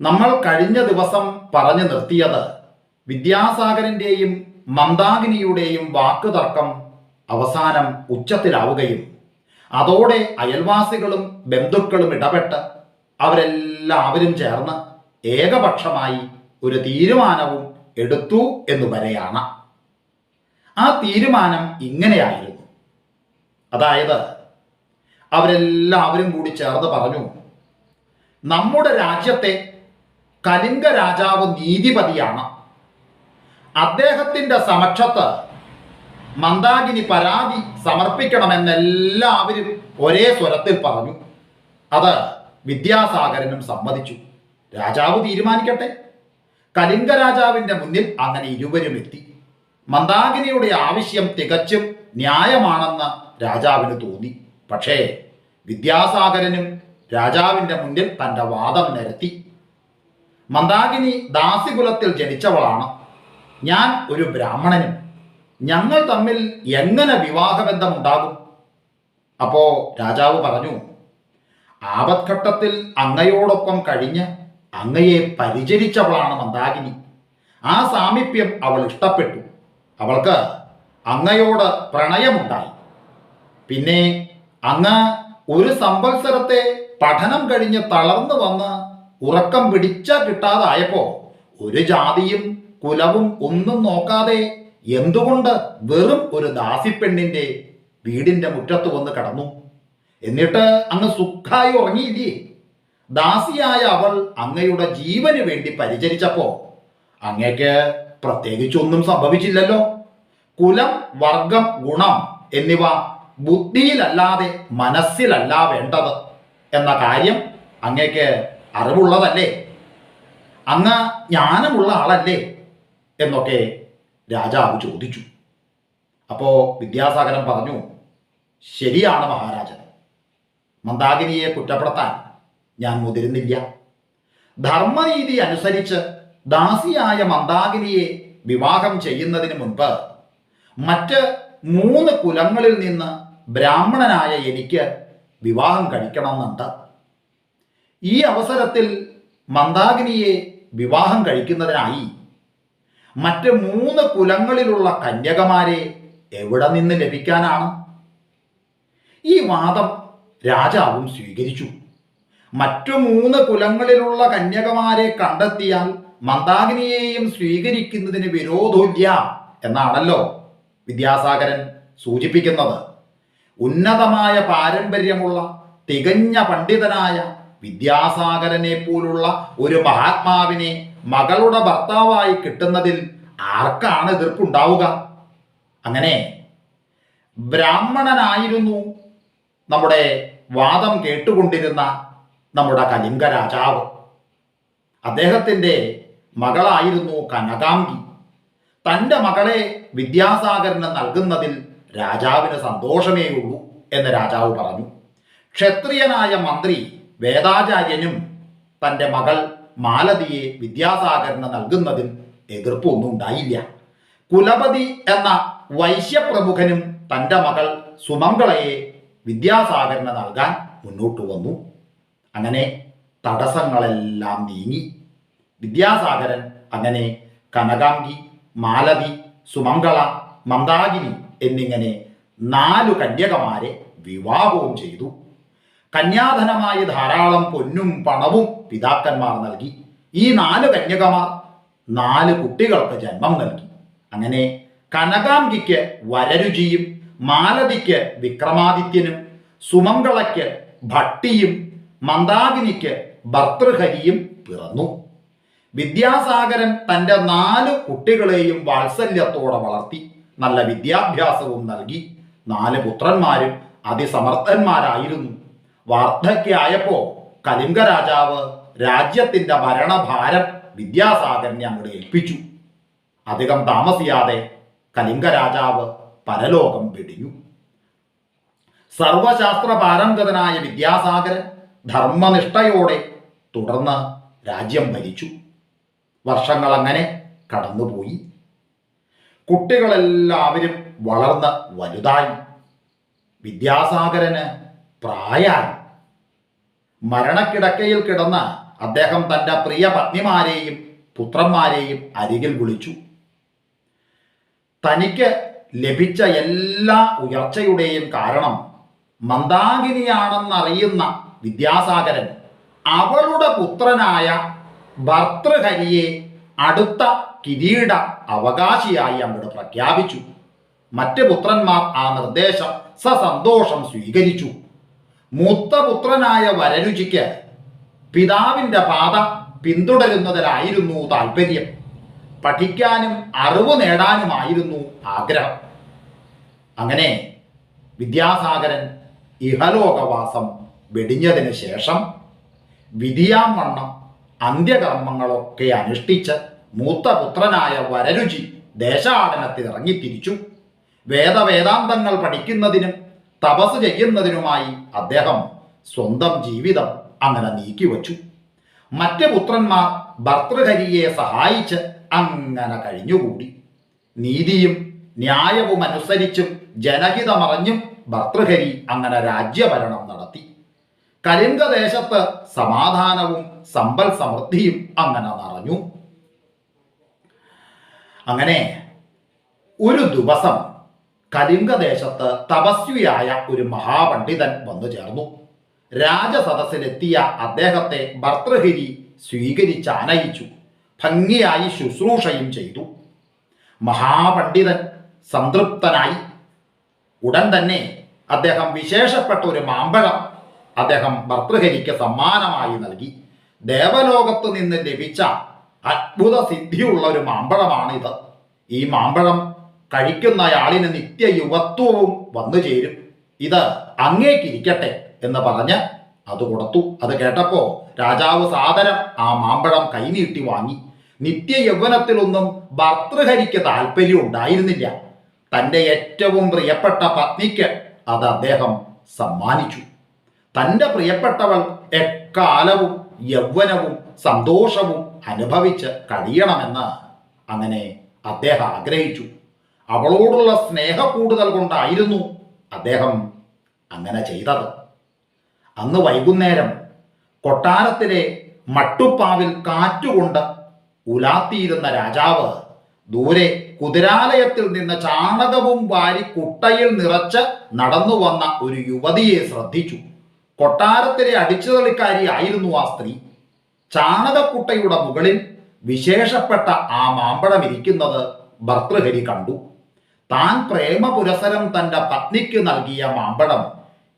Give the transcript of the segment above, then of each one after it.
നമ്മൾ കഴിഞ്ഞ ദിവസം പറഞ്ഞു നിർത്തിയത് വിദ്യാസാഗരന്റെയും മന്ദാഗിനിയുടെയും വാക്കുതർക്കം അവസാനം ഉച്ചത്തിലാവുകയും അതോടെ അയൽവാസികളും ബന്ധുക്കളും ഇടപെട്ട് അവരെല്ലാവരും ചേർന്ന് ഏകപക്ഷമായി ഒരു തീരുമാനവും എടുത്തു എന്ന് വരെയാണ്. ആ തീരുമാനം ഇങ്ങനെയായിരുന്നു. അതായത് അവരെല്ലാവരും കൂടി ചേർന്ന് പറഞ്ഞു നമ്മുടെ രാജ്യത്തെ കലിംഗ രാജാവ് നീതിപതിയാണ്. അദ്ദേഹത്തിന്റെ സമക്ഷത്ത് മന്ദാകിനി പരാതി സമർപ്പിക്കണമെന്നെല്ലാവരും ഒരേ സ്വരത്തിൽ പറഞ്ഞു. അത് വിദ്യാസാഗരനും സമ്മതിച്ചു. രാജാവ് തീരുമാനിക്കട്ടെ. കലിംഗ രാജാവിന്റെ മുന്നിൽ അങ്ങനെ ഇരുവരും എത്തി. മന്ദാകിനിയുടെ ആവശ്യം തികച്ചും ന്യായമാണെന്ന് രാജാവിന് തോന്നി. പക്ഷേ വിദ്യാസാഗരനും രാജാവിന്റെ മുന്നിൽ തന്റെ വാദം നിരത്തി. മന്ദാകിനി ദാസികുലത്തിൽ ജനിച്ചവളാണ്. ഞാൻ ഒരു ബ്രാഹ്മണനും. ഞങ്ങൾ തമ്മിൽ എങ്ങനെ വിവാഹബന്ധമുണ്ടാകും? അപ്പോ രാജാവ് പറഞ്ഞു ആപത്ഘട്ടത്തിൽ അങ്ങയോടൊപ്പം കഴിഞ്ഞ് അങ്ങയെ പരിചരിച്ചവളാണ് മന്ദാകിനി. ആ സാമീപ്യം അവൾ ഇഷ്ടപ്പെട്ടു. അവൾക്ക് അങ്ങയോട് പ്രണയമുണ്ടായി. പിന്നെ അങ്ങ് ഒരു സംവത്സരത്തെ പഠനം കഴിഞ്ഞ് തളർന്നു വന്ന് ഉറക്കം പിടിച്ച കിട്ടാതായപ്പോ ഒരു ജാതിയും കുലവും ഒന്നും നോക്കാതെ എന്തുകൊണ്ട് വെറും ഒരു ദാസിപ്പെണ്ണിന്റെ വീടിന്റെ മുറ്റത്ത് വന്ന് കടന്നു? എന്നിട്ട് അങ്ങ് സുഖായി ഉറങ്ങിയില്ലേ? ദാസിയായ അവൾ അങ്ങയുടെ ജീവന് വേണ്ടി പരിചരിച്ചപ്പോ അങ്ങക്ക് പ്രത്യേകിച്ചൊന്നും സംഭവിച്ചില്ലല്ലോ. കുലം വർഗം ഗുണം എന്നിവ ബുദ്ധിയിലല്ലാതെ മനസ്സിലല്ല വേണ്ടത് എന്ന കാര്യം അങ്ങേക്ക് അറിവുള്ളതല്ലേ? അങ്ങ് ജ്ഞാനമുള്ള ആളല്ലേ? എന്നൊക്കെ രാജാവ് ചോദിച്ചു. അപ്പോൾ വിദ്യാസാഗരൻ പറഞ്ഞു ശരിയാണ് മഹാരാജൻ. മന്ദാകിനിയെ കുറ്റപ്പെടുത്താൻ ഞാൻ മുതിരുന്നില്ല. ധർമ്മനീതി അനുസരിച്ച് ദാസിയായ മന്ദാകിനിയെ വിവാഹം ചെയ്യുന്നതിന് മുൻപ് മറ്റ് മൂന്ന് കുലങ്ങളിൽ നിന്ന് ബ്രാഹ്മണനായ എനിക്ക് വിവാഹം കഴിക്കണമെന്നുണ്ട്. ഈ അവസരത്തിൽ മന്ദാകിനിയെ വിവാഹം കഴിക്കുന്നതിനായി മറ്റ് മൂന്ന് കുലങ്ങളിലുള്ള കന്യകമാരെ എവിടെ നിന്ന് ലഭിക്കാനാണ്? ഈ വാദം രാജാവും സ്വീകരിച്ചു. മറ്റു മൂന്ന് കുലങ്ങളിലുള്ള കന്യകമാരെ കണ്ടെത്തിയാൽ മന്ദാകിനിയെയും സ്വീകരിക്കുന്നതിന് വിരോധമില്ല എന്നാണല്ലോ വിദ്യാസാഗരൻ സൂചിപ്പിക്കുന്നത്. ഉന്നതമായ പാരമ്പര്യമുള്ള തികഞ്ഞ പണ്ഡിതനായ വിദ്യാസാഗരനെ പോലുള്ള ഒരു മഹാത്മാവിനെ മകളുടെ ഭർത്താവായി കിട്ടുന്നതിൽ ആർക്കാണ് എതിർപ്പുണ്ടാവുക? അങ്ങനെ ബ്രാഹ്മണനായിരുന്നു നമ്മുടെ വാദം കേട്ടുകൊണ്ടിരുന്ന നമ്മുടെ കലിംഗ രാജാവ്. അദ്ദേഹത്തിന്റെ മകളായിരുന്നു കനകാംഗി തന്റെ മകളെ വിദ്യാസാഗരന് നൽകുന്നതിൽ രാജാവിന് സന്തോഷമേയുള്ളൂ എന്ന് രാജാവ് പറഞ്ഞു. ക്ഷത്രിയനായ മന്ത്രി വേദാചാര്യനും തന്റെ മകൾ മാലതിയെ വിദ്യാസാഗരന് നൽകുന്നതിൽ എതിർപ്പൊന്നും ഉണ്ടായില്ല. കുലപതി എന്ന വൈശ്യപ്രമുഖനും തന്റെ മകൾ സുമംഗളയെ വിദ്യാസാഗരന് നൽകാൻ മുന്നോട്ട് വന്നു. അങ്ങനെ തടസ്സങ്ങളെല്ലാം നീങ്ങി. വിദ്യാസാഗരൻ അങ്ങനെ കനകാംഗി മാലതി സുമംഗള മന്ദാകിനി എന്നിങ്ങനെ നാലു കന്യകമാരെ വിവാഹവും ചെയ്തു. കന്യാധനമായി ധാരാളം പൊന്നും പണവും പിതാക്കന്മാർ നൽകി. ഈ നാല് കന്യകമാർ നാല് കുട്ടികൾക്ക് ജന്മം നൽകി. അങ്ങനെ കനകാംഗിക്ക് വരരുചിയും മാലതിക്ക് വിക്രമാദിത്യനും സുമംഗളയ്ക്ക് ഭട്ടിയും മന്ദാഗിനിക്ക് ഭർത്തൃഹരിയും പിറന്നു. വിദ്യാസാഗരൻ തന്റെ നാല് കുട്ടികളെയും വാത്സല്യത്തോടെ വളർത്തി നല്ല വിദ്യാഭ്യാസവും നൽകി. നാല് പുത്രന്മാരും അതിസമർത്ഥന്മാരായിരുന്നു. വാർദ്ധക്യായപ്പോ കലിംഗ രാജാവ് രാജ്യത്തിന്റെ ഭരണഭാരം വിദ്യാസാഗരനെ അങ്ങോട്ട് ഏൽപ്പിച്ചു. അധികം താമസിയാതെ കലിംഗ രാജാവ് പരലോകം വെടിഞ്ഞു. സർവശാസ്ത്ര പാരംഗതനായ വിദ്യാസാഗരൻ ധർമ്മനിഷ്ഠയോടെ തുടർന്ന് രാജ്യം ഭരിച്ചു. വർഷങ്ങൾ അങ്ങനെ കടന്നുപോയി. കുട്ടികളെല്ലാവരും വളർന്ന് വലുതായി. വിദ്യാസാഗരന് പ്രായായി. മരണക്കിടക്കയിൽ കിടന്ന അദ്ദേഹം തന്റെ പ്രിയ പത്നിമാരെയും പുത്രന്മാരെയും അരികിൽ വിളിച്ചു. തനിക്ക് ലഭിച്ച എല്ലാ ഉയർച്ചയുടെയും കാരണം മന്ദാകിനിയാണെന്നറിയുന്ന വിദ്യാസാഗരൻ അവളുടെ പുത്രനായ ഭർത്തൃഹരിയെ അടുത്ത കിരീട അവകാശിയായി അങ്ങോട്ട് പ്രഖ്യാപിച്ചു. മറ്റ് പുത്രന്മാർ ആ നിർദ്ദേശം സസന്തോഷം സ്വീകരിച്ചു. മൂത്ത പുത്രനായ വരരുചിക്ക് പിതാവിന്റെ പാത പിന്തുടരുന്നതിലായിരുന്നു താല്പര്യം പഠിക്കാനും അറിവ് നേടാനുമായിരുന്നു ആഗ്രഹം. അങ്ങനെ വിദ്യാസാഗരൻ ഇഹലോകവാസം വെടിഞ്ഞതിന് ശേഷം വിധിയാമണ്ണം അന്ത്യകർമ്മങ്ങളൊക്കെ അനുഷ്ഠിച്ച് മൂത്തപുത്രനായ വരരുചി ദേശാടനത്തിൽ ഇറങ്ങിത്തിരിച്ചു വേദവേദാന്തങ്ങൾ പഠിക്കുന്നതിനും തപസ് ചെയ്യുന്നതിനുമായി അദ്ദേഹം സ്വന്തം ജീവിതം അങ്ങനെ നീക്കിവച്ചു. മറ്റ് പുത്രന്മാർ ഭർത്തൃഹരിയെ സഹായിച്ച് അങ്ങനെ കഴിഞ്ഞുകൂടി. നീതിയും ന്യായവും അനുസരിച്ചും ജനഹിതമറിഞ്ഞും ഭർത്തൃഹരി അങ്ങനെ രാജ്യഭരണം നടത്തി. കലിംഗദേശത്ത് സമാധാനവും സമ്പൽ സമൃദ്ധിയും അങ്ങനെ നിറഞ്ഞു. അങ്ങനെ ഒരു ദിവസം കലിംഗദേശത്ത് തപസ്വിയായ ഒരു മഹാപണ്ഡിതൻ വന്നു ചേർന്നു. രാജസദസ്സിലെത്തിയ അദ്ദേഹത്തെ ഭർത്തൃഹിരി സ്വീകരിച്ചാനയിച്ചു ഭംഗിയായി ശുശ്രൂഷയും ചെയ്തു. മഹാപണ്ഡിതൻ സംതൃപ്തനായി. ഉടൻ തന്നെ അദ്ദേഹം വിശേഷപ്പെട്ട ഒരു മാമ്പഴം അദ്ദേഹം ഭർത്തൃഹരിക്ക് സമ്മാനമായി നൽകി. ദേവലോകത്ത് നിന്ന് ലഭിച്ച അത്ഭുത സിദ്ധിയുള്ള ഒരു മാമ്പഴമാണിത്. ഈ മാമ്പഴം കഴിക്കുന്നയാളിന് നിത്യ യുവത്വവും വന്നു ചേരും. ഇത് അങ്ങേക്കിരിക്കട്ടെ എന്ന് പറഞ്ഞ് അത് കൊടുത്തു. അത് കേട്ടപ്പോ രാജാവ് സാധനം ആ മാമ്പഴം കൈനീട്ടി വാങ്ങി. നിത്യ യൗവനത്തിലൊന്നും ഭർത്തൃഹരിക്ക് താല്പര്യം ഉണ്ടായിരുന്നില്ല. തന്റെ ഏറ്റവും പ്രിയപ്പെട്ട പത്നിക്ക് അത് അദ്ദേഹം സമ്മാനിച്ചു. തന്റെ പ്രിയപ്പെട്ടവൾ എക്കാലവും യൗവനവും സന്തോഷവും അനുഭവിച്ച് കഴിയണമെന്ന് അങ്ങനെ അദ്ദേഹം ആഗ്രഹിച്ചു. അവളോടുള്ള സ്നേഹ കൂടുതൽ കൊണ്ടായിരുന്നു അദ്ദേഹം അങ്ങനെ ചെയ്തത്. അന്ന് വൈകുന്നേരം കൊട്ടാരത്തിലെ മട്ടുപ്പാവിൽ കാറ്റുകൊണ്ട് ഉലാത്തിയിരുന്ന രാജാവ് ദൂരെ കുതിരാലയത്തിൽ നിന്ന് ചാണകവും വാരി കുട്ടയിൽ നിറച്ച് നടന്നു വന്ന ഒരു യുവതിയെ ശ്രദ്ധിച്ചു. കൊട്ടാരത്തിലെ അടിച്ചുതളിക്കാരി ആയിരുന്നു ആ സ്ത്രീ. ചാണകക്കുട്ടയുടെ മുകളിൽ വിശേഷപ്പെട്ട ആ മാമ്പഴം ഇരിക്കുന്നത് ഭർത്തൃഹരി കണ്ടു. താൻ പ്രേമ പുരസരം തന്റെ പത്നിക്ക് നൽകിയ മാമ്പഴം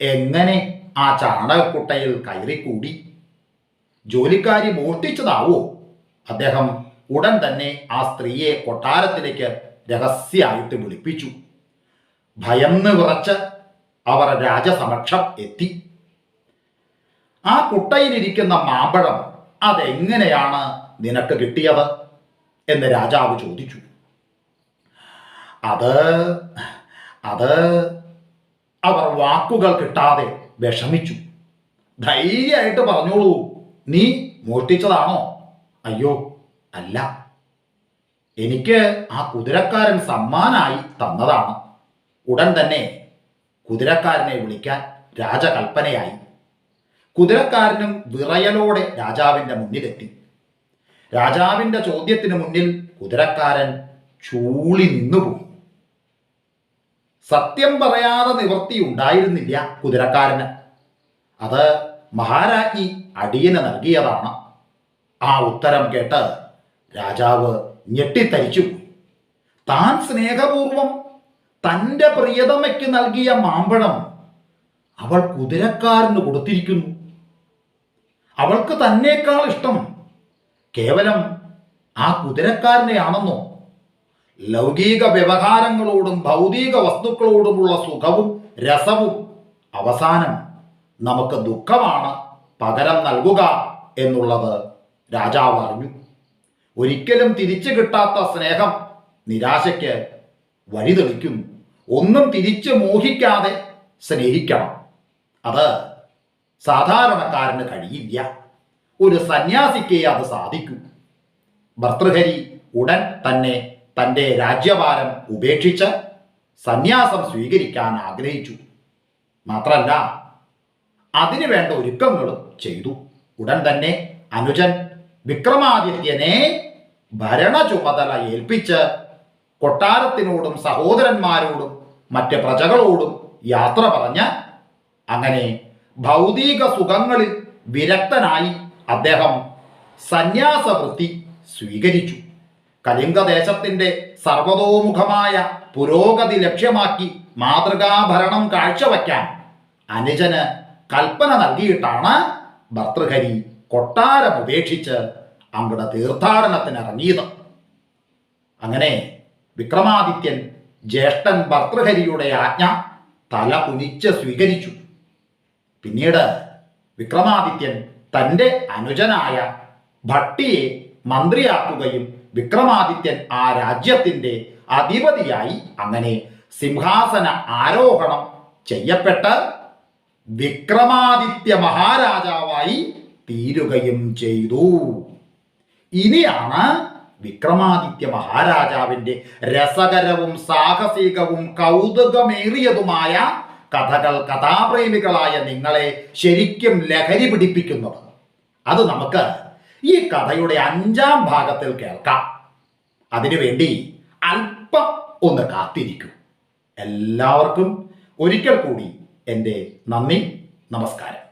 എങ്ങനെ ആ ചാണകക്കുട്ടയിൽ കയറിക്കൂടി? ജോലിക്കാരി മോഷ്ടിച്ചതാവോ അദ്ദേഹം ഉടൻ തന്നെ ആ സ്ത്രീയെ കൊട്ടാരത്തിലേക്ക് രഹസ്യമായിട്ട് വിളിപ്പിച്ചു. ഭയന്ന് വിറച്ച് അവർ രാജസമക്ഷം എത്തി. ആ കുട്ടയിലിരിക്കുന്ന മാമ്പഴം അതെങ്ങനെയാണ് നിനക്ക് കിട്ടിയത്? എന്ന് രാജാവ് ചോദിച്ചു. അത് അത് അവർ വാക്കുകൾ കിട്ടാതെ വിഷമിച്ചു. ധൈര്യമായിട്ട് പറഞ്ഞോളൂ നീ മോഷ്ടിച്ചതാണോ? അയ്യോ അല്ല. എനിക്ക് ആ കുതിരക്കാരൻ സമ്മാനായി തന്നതാണ്. ഉടൻ തന്നെ കുതിരക്കാരനെ വിളിക്കാൻ രാജകൽപ്പനയായി. കുതിരക്കാരനും വിറയലോടെ രാജാവിന്റെ മുന്നിലെത്തി. രാജാവിന്റെ ചോദ്യത്തിന് മുന്നിൽ കുതിരക്കാരൻ ചൂളി നിന്നുപോയി സത്യം പറയാതെ നിവൃത്തി ഉണ്ടായിരുന്നില്ല കുതിരക്കാരന്. അത് മഹാരാജ്ഞി അടിയന് നൽകിയതാണ്. ആ ഉത്തരം കേട്ട് രാജാവ് ഞെട്ടിത്തരിച്ചു. താൻ സ്നേഹപൂർവം തന്റെ പ്രിയതമയ്ക്ക് നൽകിയ മാമ്പഴം അവൾ കുതിരക്കാരന് കൊടുത്തിരിക്കുന്നു. അവൾക്ക് തന്നേക്കാൾ ഇഷ്ടം കേവലം ആ കുതിരക്കാരനെയാണെന്നോ ലൗകിക വ്യവഹാരങ്ങളോടും ഭൗതിക വസ്തുക്കളോടുമുള്ള സുഖവും രസവും അവസാനം നമുക്ക് ദുഃഖമാണ് പകരം നൽകുക എന്നുള്ളത് രാജാവ് അറിഞ്ഞു. ഒരിക്കലും തിരിച്ചു കിട്ടാത്ത സ്നേഹം നിരാശയ്ക്ക് വഴിതെളിക്കുന്നു ഒന്നും തിരിച്ചു മോഹിക്കാതെ സ്നേഹിക്കണം. അത് സാധാരണക്കാരന് കഴിയില്ല. ഒരു സന്യാസിക്കേ അത് സാധിക്കൂ. ഭർത്തൃഹരി ഉടൻ തന്നെ തന്റെ രാജ്യഭാരം ഉപേക്ഷിച്ച് സന്യാസം സ്വീകരിക്കാൻ ആഗ്രഹിച്ചു. മാത്രല്ല അതിനു വേണ്ട ഒരുക്കങ്ങളും ചെയ്തു. ഉടൻ തന്നെ അനുജൻ വിക്രമാദിത്യനെ ഭരണ ചുമതല ഏൽപ്പിച്ച് കൊട്ടാരത്തിനോടും സഹോദരന്മാരോടും മറ്റ് പ്രജകളോടും യാത്ര പറഞ്ഞ് അങ്ങനെ ഭൗതിക സുഖങ്ങളിൽ വിരക്തനായി അദ്ദേഹം സന്യാസവൃത്തി സ്വീകരിച്ചു. കലിംഗദേശത്തിന്റെ സർവതോമുഖമായ പുരോഗതി ലക്ഷ്യമാക്കി മാതൃകാഭരണം കാഴ്ചവയ്ക്കാൻ അനുജന് കൽപ്പന നൽകിയിട്ടാണ് ഭർത്തൃഹരി കൊട്ടാരം ഉപേക്ഷിച്ച് അങ്ങയുടെ തീർത്ഥാടനത്തിന് ഇറങ്ങിയത് അങ്ങനെ വിക്രമാദിത്യൻ ജ്യേഷ്ഠൻ ഭർത്തൃഹരിയുടെ ആജ്ഞ തല കുനിച്ച് സ്വീകരിച്ചു. പിന്നീട് വിക്രമാദിത്യൻ തന്റെ അനുജനായ ഭട്ടിയെ മന്ത്രിയാക്കുകയും വിക്രമാദിത്യൻ ആ രാജ്യത്തിന്റെ അധിപതിയായി അങ്ങനെ സിംഹാസന ആരോഹണം ചെയ്യപ്പെട്ട് വിക്രമാദിത്യ മഹാരാജാവായി തീരുകയും ചെയ്തു. ഇനിയാണ് വിക്രമാദിത്യ മഹാരാജാവിന്റെ രസകരവും സാഹസികവും കൗതുകമേറിയതുമായ കഥകൾ കഥാപ്രേമികളായ നിങ്ങളെ ശരിക്കും ലഹരി പിടിപ്പിക്കുന്നത്. അത് നമുക്ക് ഈ കഥയുടെ അഞ്ചാം ഭാഗത്തിൽ കേൾക്കാം. അതിനുവേണ്ടി അല്പം ഒന്ന് കാത്തിരിക്കൂ. എല്ലാവർക്കും ഒരിക്കൽ കൂടി എന്റെ നന്ദി നമസ്കാരം.